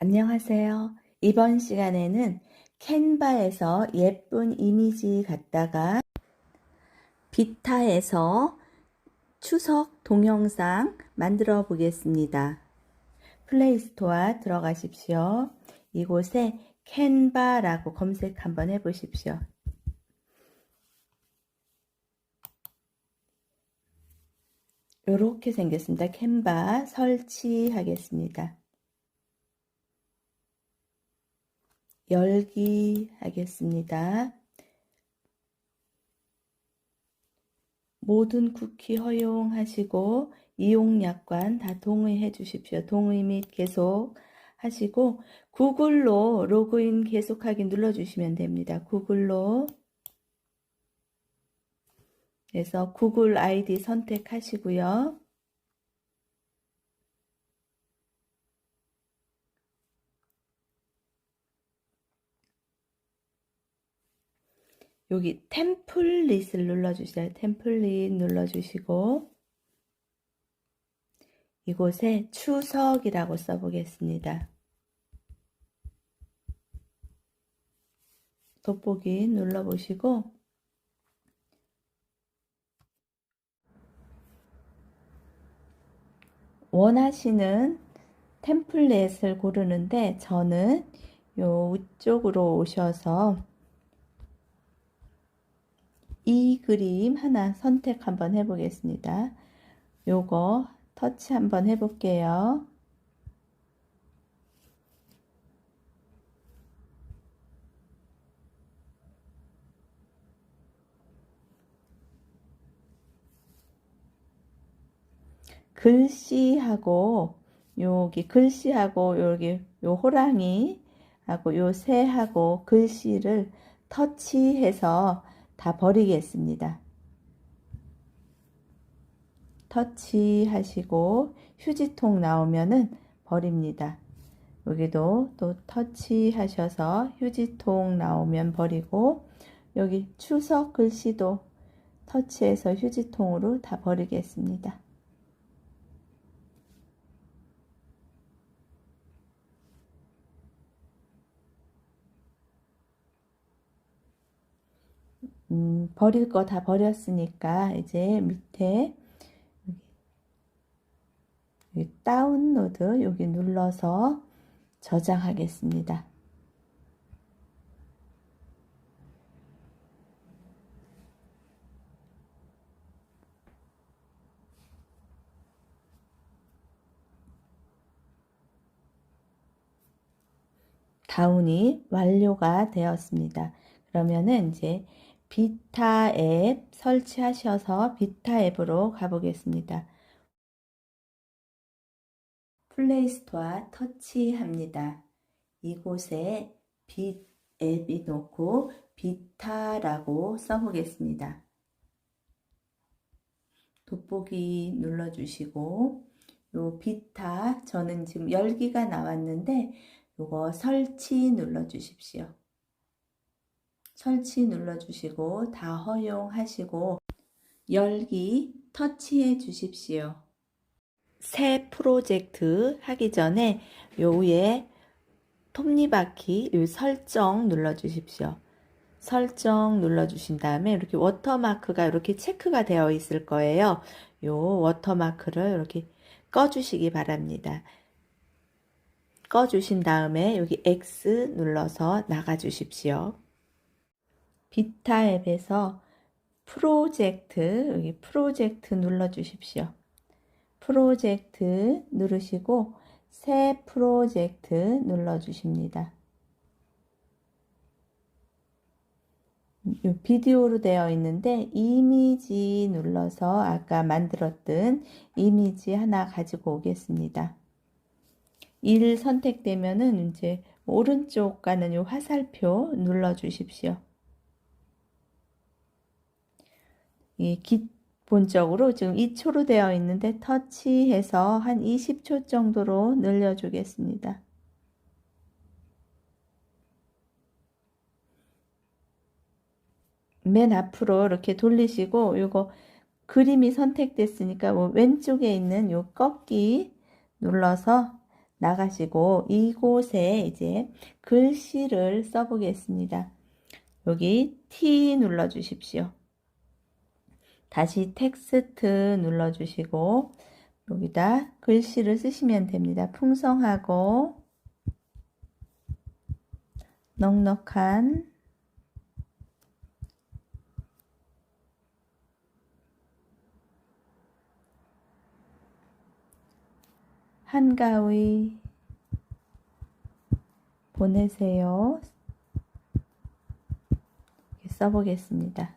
안녕하세요. 이번 시간에는 캔바에서 예쁜 이미지 갖다가 비타에서 추석 동영상 만들어 보겠습니다. 플레이스토어 들어가십시오. 이곳에 캔바라고 검색 한번 해 보십시오. 이렇게 생겼습니다. 캔바 설치하겠습니다. 열기 하겠습니다. 모든 쿠키 허용하시고 이용약관 다 동의해 주십시오. 동의 및 계속 하시고 구글로 로그인 계속하기 눌러주시면 됩니다. 구글로 그래서 구글 아이디 선택하시고요. 여기 템플릿을 눌러주세요. 템플릿 눌러주시고 이곳에 추석이라고 써보겠습니다. 돋보기 눌러보시고 원하시는 템플릿을 고르는데 저는 요 위쪽으로 오셔서 이 그림 하나 선택 한번 해보겠습니다. 요거 터치 한번 해볼게요. 글씨하고 여기 글씨하고 여기 요 호랑이 하고 요 새하고 글씨를 터치해서 다 버리겠습니다. 터치 하시고 휴지통 나오면은 버립니다. 여기도 또 터치 하셔서 휴지통 나오면 버리고 여기 추석 글씨도 터치해서 휴지통으로 다 버리겠습니다. 음, 버릴 거 다 버렸으니까 이제 밑에 여기 다운로드 여기 눌러서 저장하겠습니다. 다운이 완료가 되었습니다. 그러면은 이제 비타 앱 설치하셔서 비타 앱으로 가보겠습니다. 플레이스토어 터치합니다. 이곳에 빛 앱이 놓고 비타라고 써보겠습니다. 돋보기 눌러주시고 요 비타 저는 지금 열기가 나왔는데 요거 설치 눌러주십시오. 설치 눌러주시고 다 허용하시고 열기 터치해 주십시오. 새 프로젝트 하기 전에 요 위에 톱니바퀴 요 설정 눌러주십시오. 설정 눌러주신 다음에 이렇게 워터마크가 이렇게 체크가 되어 있을 거예요. 요 워터마크를 이렇게 꺼주시기 바랍니다. 꺼주신 다음에 여기 X 눌러서 나가 주십시오. 비타 앱에서 프로젝트 여기 프로젝트 눌러 주십시오. 프로젝트 누르시고 새 프로젝트 눌러 주십니다. 비디오로 되어 있는데 이미지 눌러서 아까 만들었던 이미지 하나 가지고 오겠습니다. 1 선택되면은 이제 오른쪽 가는 이 화살표 눌러 주십시오. 이 기본적으로 지금 2초로 되어 있는데 터치해서 한 20초 정도로 늘려주겠습니다. 맨 앞으로 이렇게 돌리시고 이거 그림이 선택됐으니까 뭐 왼쪽에 있는 요 꺾기 눌러서 나가시고 이곳에 이제 글씨를 써보겠습니다. 여기 T 눌러 주십시오. 다시 텍스트 눌러 주시고 여기다 글씨를 쓰시면 됩니다. 풍성하고 넉넉한 한가위 보내세요. 써보겠습니다.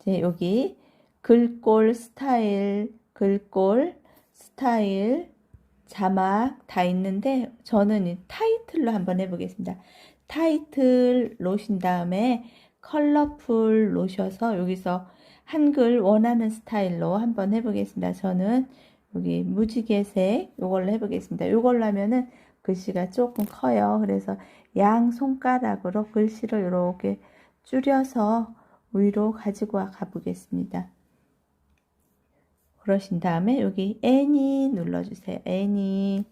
이제 여기 글꼴 스타일, 글꼴 스타일, 자막 다 있는데 저는 이 타이틀로 한번 해보겠습니다. 타이틀 놓으신 다음에 컬러풀 놓으셔서 여기서 한글 원하는 스타일로 한번 해보겠습니다. 저는 여기 무지개색 이걸로 해보겠습니다. 이걸로 하면은 글씨가 조금 커요. 그래서 양 손가락으로 글씨를 이렇게 줄여서 위로 가지고 가보겠습니다. 그러신 다음에 여기 애니 눌러주세요. 애니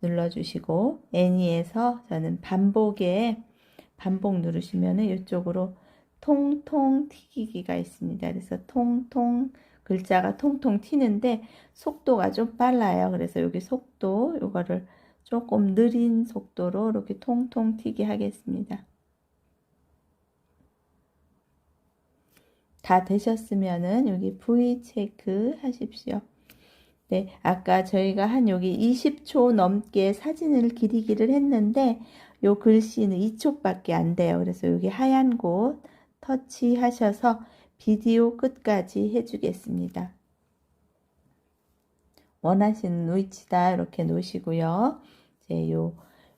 눌러주시고 애니에서 저는 반복에 반복 누르시면은 이쪽으로 통통 튀기기가 있습니다. 그래서 통통 글자가 통통 튀는데 속도가 좀 빨라요. 그래서 여기 속도 이거를 조금 느린 속도로 이렇게 통통 튀게 하겠습니다. 다 되셨으면은 여기 V 체크 하십시오. 네, 아까 저희가 한 여기 20초 넘게 사진을 기리기를 했는데 요 글씨는 2초밖에 안 돼요. 그래서 여기 하얀 곳 터치하셔서 비디오 끝까지 해주겠습니다. 원하시는 위치다 이렇게 놓으시고요. 이제 요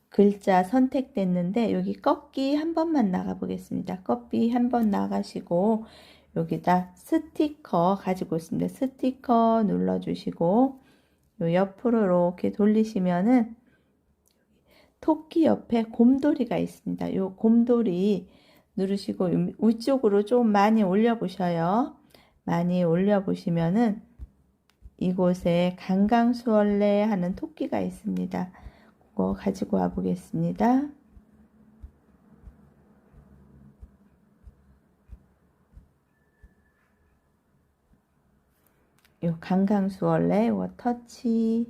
글자 선택됐는데 여기 꺾기 한 번만 나가 보겠습니다. 꺾기 한 번 나가시고 여기다 스티커 가지고 있습니다. 스티커 눌러주시고 요 옆으로 이렇게 돌리시면은 토끼 옆에 곰돌이가 있습니다. 요 곰돌이 누르시고 위쪽으로 좀 많이 올려 보셔요. 많이 올려 보시면은 이곳에 강강수월래 하는 토끼가 있습니다. 그거 가지고 와 보겠습니다. 요 강강수월래 이거 터치해서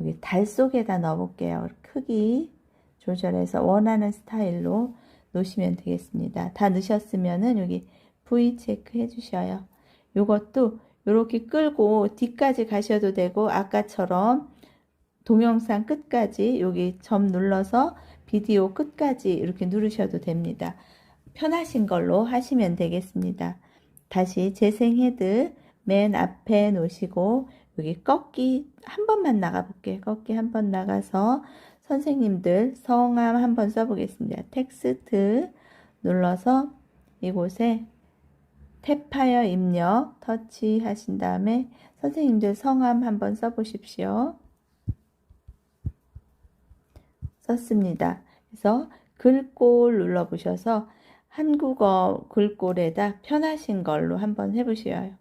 여기 달 속에다 넣어 볼게요. 크기 조절해서 원하는 스타일로 놓으시면 되겠습니다. 다 넣으셨으면은 여기 V 체크 해 주셔요. 요것도 이렇게 끌고 뒤까지 가셔도 되고 아까처럼 동영상 끝까지 여기 점 눌러서 비디오 끝까지 이렇게 누르셔도 됩니다. 편하신 걸로 하시면 되겠습니다. 다시 재생 헤드 맨 앞에 놓으시고 여기 꺾기 한 번만 나가 볼게요. 꺾기 한 번 나가서 선생님들 성함 한 번 써보겠습니다. 텍스트 눌러서 이곳에 탭하여 입력 터치 하신 다음에 선생님들 성함 한번 써보십시오. 썼습니다. 그래서 글꼴 눌러보셔서 한국어 글꼴에다 편하신 걸로 한번 해보셔요.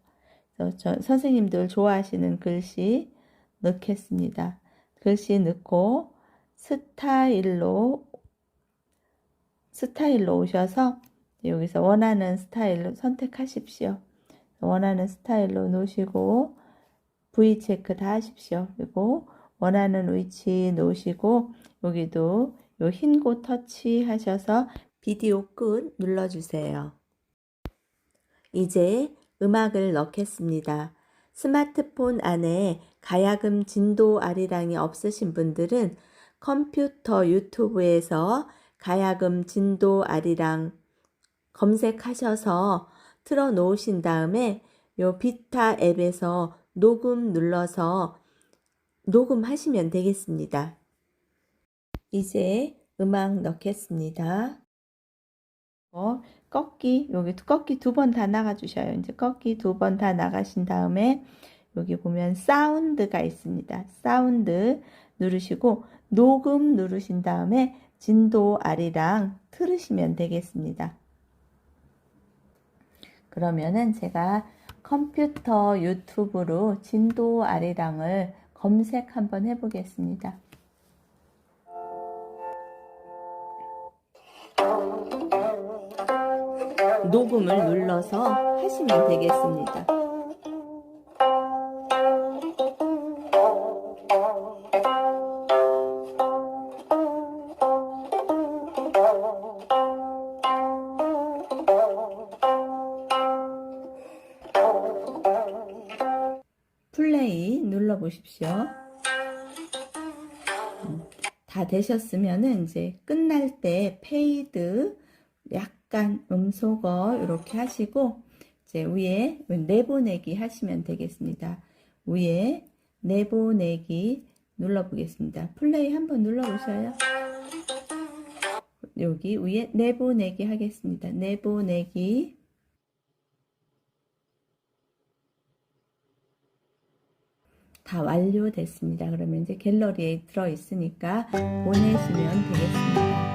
저 선생님들 좋아하시는 글씨 넣겠습니다. 글씨 넣고 스타일로 스타일로 오셔서 여기서 원하는 스타일로 선택하십시오. 원하는 스타일로 놓으시고 V 체크 다 하십시오. 그리고 원하는 위치 놓으시고 여기도 요 흰 곳 터치 하셔서 비디오 끝 눌러주세요. 이제 음악을 넣겠습니다. 스마트폰 안에 가야금 진도 아리랑이 없으신 분들은 컴퓨터 유튜브에서 가야금 진도 아리랑 검색하셔서 틀어 놓으신 다음에 요 비타 앱에서 녹음 눌러서 녹음하시면 되겠습니다. 이제 음악 넣겠습니다. 어, 꺾기 여기 꺾기 두 번 다 나가 주셔요. 이제 꺾기 두 번 다 나가신 다음에 여기 보면 사운드가 있습니다. 사운드 누르시고 녹음 누르신 다음에 진도 아리랑 틀으시면 되겠습니다. 그러면은 제가 컴퓨터 유튜브로 진도 아리랑을 검색 한번 해보겠습니다. 녹음을 눌러서 하시면 되겠습니다. 플레이 눌러 보십시오. 음, 다 되셨으면은 이제 끝날 때 페이드 약간 음소거 이렇게 하시고 이제 위에 내보내기 하시면 되겠습니다. 위에 내보내기 눌러 보겠습니다. 플레이 한번 눌러 보셔요. 여기 위에 내보내기 하겠습니다. 내보내기 다 완료됐습니다. 그러면 이제 갤러리에 들어 있으니까 보내시면 되겠습니다.